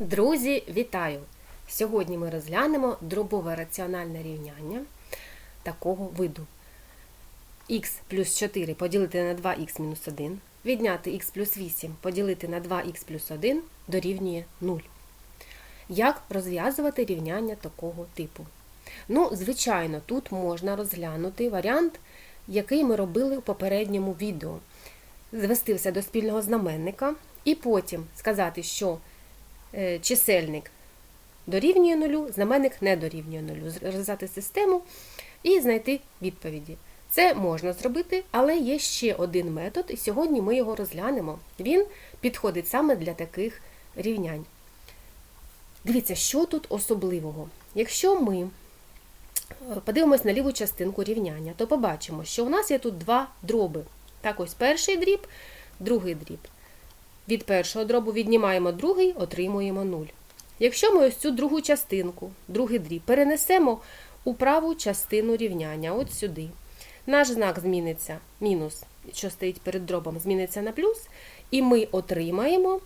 Друзі, вітаю! Сьогодні ми розглянемо дробове раціональне рівняння такого виду. х плюс 4 поділити на 2х мінус 1, відняти х плюс 8 поділити на 2х плюс 1 дорівнює 0. Як розв'язувати рівняння такого типу? Ну, звичайно, тут можна розглянути варіант, який ми робили у попередньому відео. Звести все до спільного знаменника і потім сказати, що чисельник дорівнює нулю, знаменник не дорівнює нулю. Розв'язати систему і знайти відповіді. Це можна зробити, але є ще один метод, і сьогодні ми його розглянемо. Він підходить саме для таких рівнянь. Дивіться, що тут особливого. Якщо ми е, подивимось на ліву частинку рівняння, то побачимо, що у нас є тут два дроби. Так, ось перший дріб, другий дріб. Від першого дробу віднімаємо другий, отримуємо 0. Якщо ми ось цю другу частинку, другий дріб, перенесемо у праву частину рівняння, от сюди, наш знак зміниться, мінус, що стоїть перед дробом, зміниться на плюс, і ми отримаємо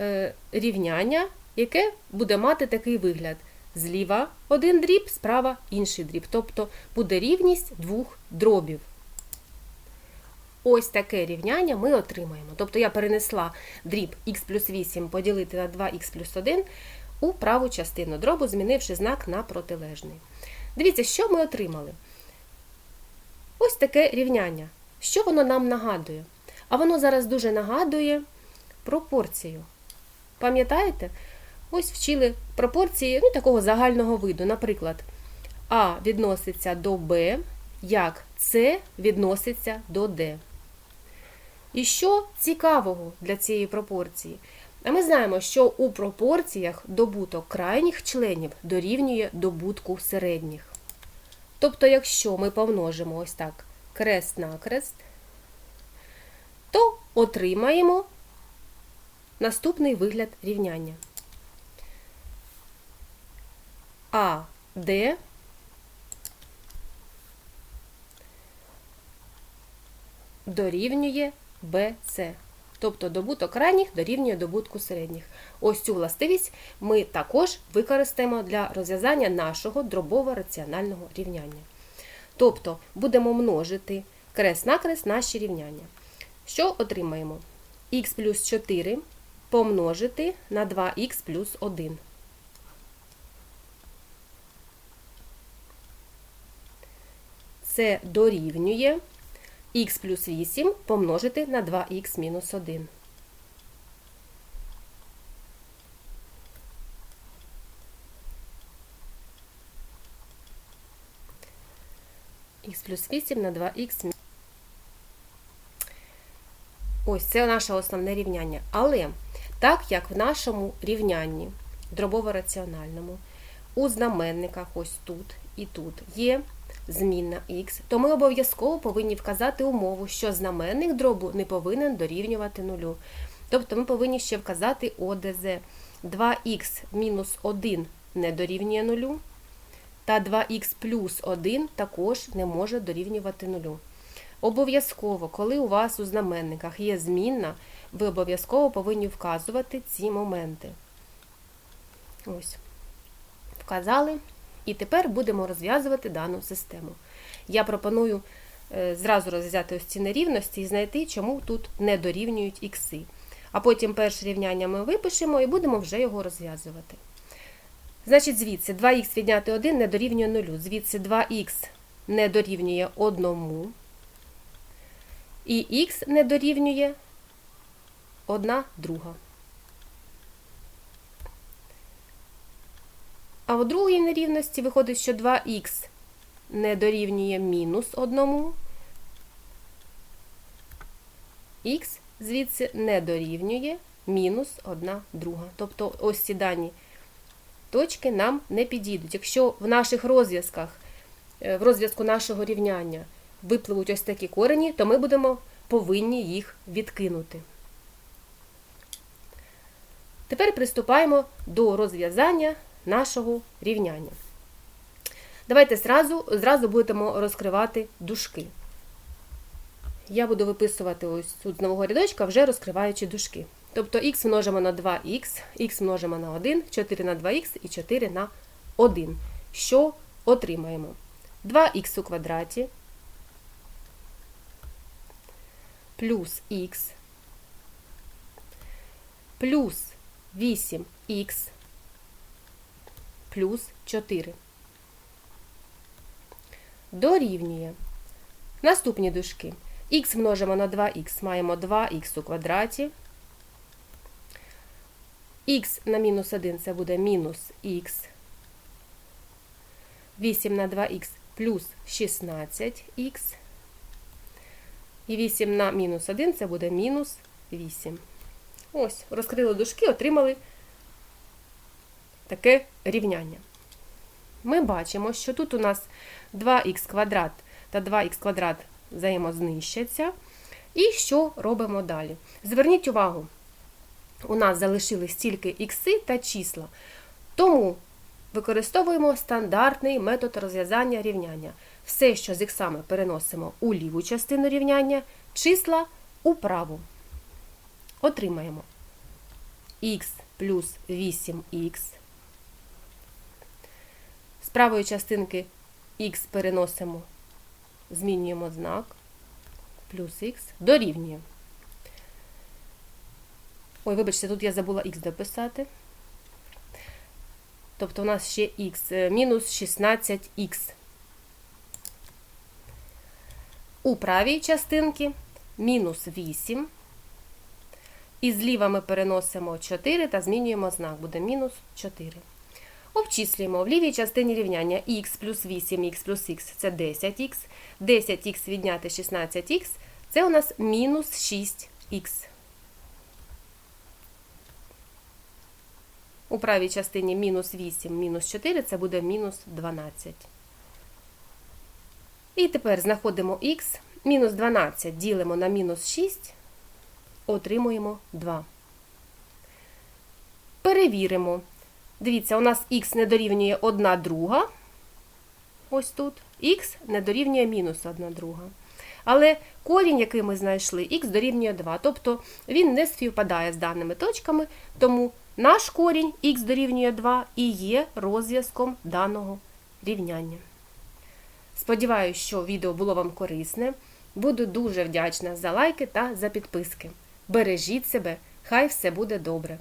е, рівняння, яке буде мати такий вигляд. Зліва один дріб, справа інший дріб. Тобто буде рівність двох дробів. Ось таке рівняння ми отримаємо. Тобто я перенесла дріб х плюс 8 поділити на 2х плюс 1 у праву частину дробу, змінивши знак на протилежний. Дивіться, що ми отримали. Ось таке рівняння. Що воно нам нагадує? А воно зараз дуже нагадує пропорцію. Пам'ятаєте? Ось вчили пропорції ну, такого загального виду. Наприклад, А відноситься до Б, як С відноситься до Д. І що цікавого для цієї пропорції? А ми знаємо, що у пропорціях добуток крайніх членів дорівнює добутку середніх. Тобто, якщо ми помножимо ось так крест на крест, то отримаємо наступний вигляд рівняння. А, Д дорівнює BC. Тобто добуток крайніх дорівнює добутку середніх. Ось цю властивість ми також використаємо для розв'язання нашого дробово-раціонального рівняння. Тобто будемо множити крест на крест наші рівняння. Що отримаємо? х плюс 4 помножити на 2х плюс 1. Це дорівнює х плюс 8 помножити на 2х мінус 1. х плюс 8 на 2х. Ось це наше основне рівняння. Але так як в нашому рівнянні, дробово-раціональному, у знаменниках ось тут і тут є змінна х, то ми обов'язково повинні вказати умову, що знаменник дробу не повинен дорівнювати нулю. Тобто ми повинні ще вказати ОДЗ. 2х мінус 1 не дорівнює нулю, та 2х плюс 1 також не може дорівнювати нулю. Обов'язково, коли у вас у знаменниках є змінна, ви обов'язково повинні вказувати ці моменти. Ось. Вказали. І тепер будемо розв'язувати дану систему. Я пропоную е, зразу розв'язати ось ці нерівності і знайти, чому тут не дорівнюють ікси. А потім перше рівняння ми випишемо і будемо вже його розв'язувати. Значить, звідси 2х відняти 1 не дорівнює 0. Звідси 2х не дорівнює 1. І х не дорівнює 1 друга. А в другій нерівності виходить, що 2х не дорівнює мінус 1, х звідси не дорівнює мінус 1 друга. Тобто ось ці дані точки нам не підійдуть. Якщо в наших розв'язках, в розв'язку нашого рівняння випливуть ось такі корені, то ми будемо повинні їх відкинути. Тепер приступаємо до розв'язання нашого рівняння. Давайте зразу, зразу будемо розкривати дужки. Я буду виписувати ось тут з нового рядочка, вже розкриваючи дужки. Тобто х множимо на 2х, х множимо на 1, 4 на 2х і 4 на 1. Що отримаємо? 2х у квадраті плюс х плюс 8х плюс 4. Дорівнює. Наступні дужки. х множимо на 2х, маємо 2х у квадраті. х на мінус 1 це буде мінус х. 8 на 2х плюс 16х. І 8 на мінус 1 це буде мінус 8. Ось, розкрили дужки, отримали таке рівняння. Ми бачимо, що тут у нас 2х квадрат та 2х квадрат взаємознищаться. І що робимо далі? Зверніть увагу, у нас залишились тільки ікси та числа. Тому використовуємо стандартний метод розв'язання рівняння. Все, що з іксами переносимо у ліву частину рівняння, числа у праву. Отримаємо х плюс 8х. Правої частинки х переносимо, змінюємо знак, плюс х дорівнює. Ой, вибачте, тут я забула х дописати. Тобто у нас ще х мінус 16х. У правій частинці мінус 8. І зліва ми переносимо 4 та змінюємо знак, буде мінус 4. Обчислюємо в лівій частині рівняння х плюс 8х плюс х це 10х. 10х відняти 16х це у нас мінус 6х. У правій частині мінус 8, мінус 4 це буде мінус 12. І тепер знаходимо х. Мінус 12 ділимо на мінус 6, отримуємо 2. Перевіримо. Дивіться, у нас х не дорівнює 1 друга. Ось тут. Х не дорівнює мінус 1 друга. Але корінь, який ми знайшли, х дорівнює 2. Тобто він не співпадає з даними точками, тому наш корінь х дорівнює 2 і є розв'язком даного рівняння. Сподіваюсь, що відео було вам корисне. Буду дуже вдячна за лайки та за підписки. Бережіть себе, хай все буде добре!